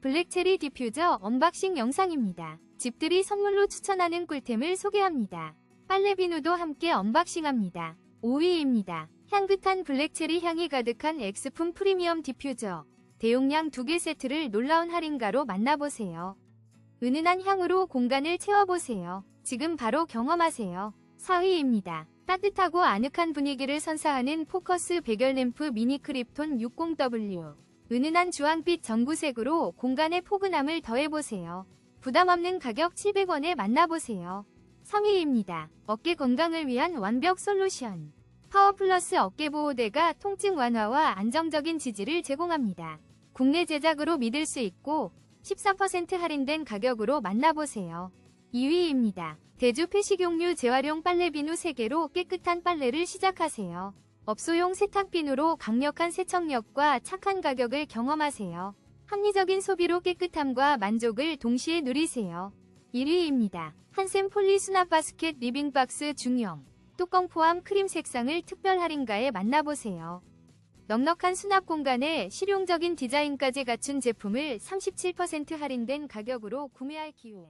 블랙체리 디퓨저 언박싱 영상입니다. 집들이 선물로 추천하는 꿀템을 소개합니다. 빨래 비누도 함께 언박싱합니다. 5위입니다. 향긋한 블랙체리 향이 가득한 엑스품 프리미엄 디퓨저. 대용량 2개 세트를 놀라운 할인가로 만나보세요. 은은한 향으로 공간을 채워보세요. 지금 바로 경험하세요. 4위입니다. 따뜻하고 아늑한 분위기를 선사하는 포커스 백열 램프 미니 크립톤 60W. 은은한 주황빛 전구색으로 공간의 포근함을 더해보세요. 부담 없는 가격 700원에 만나보세요. 3위입니다. 어깨 건강을 위한 완벽 솔루션. 파워 플러스 어깨 보호대가 통증 완화와 안정적인 지지를 제공합니다. 국내 제작으로 믿을 수 있고 14% 할인된 가격으로 만나보세요. 2위입니다. 대주 폐식용류 재활용 빨래 비누 3개로 깨끗한 빨래를 시작하세요. 업소용 세탁비누로 강력한 세척력과 착한 가격을 경험하세요. 합리적인 소비로 깨끗함과 만족을 동시에 누리세요. 1위입니다. 한샘 폴리 수납 바스켓 리빙박스 중형. 뚜껑 포함 크림 색상을 특별 할인가에 만나보세요. 넉넉한 수납 공간에 실용적인 디자인까지 갖춘 제품을 37% 할인된 가격으로 구매할 기회.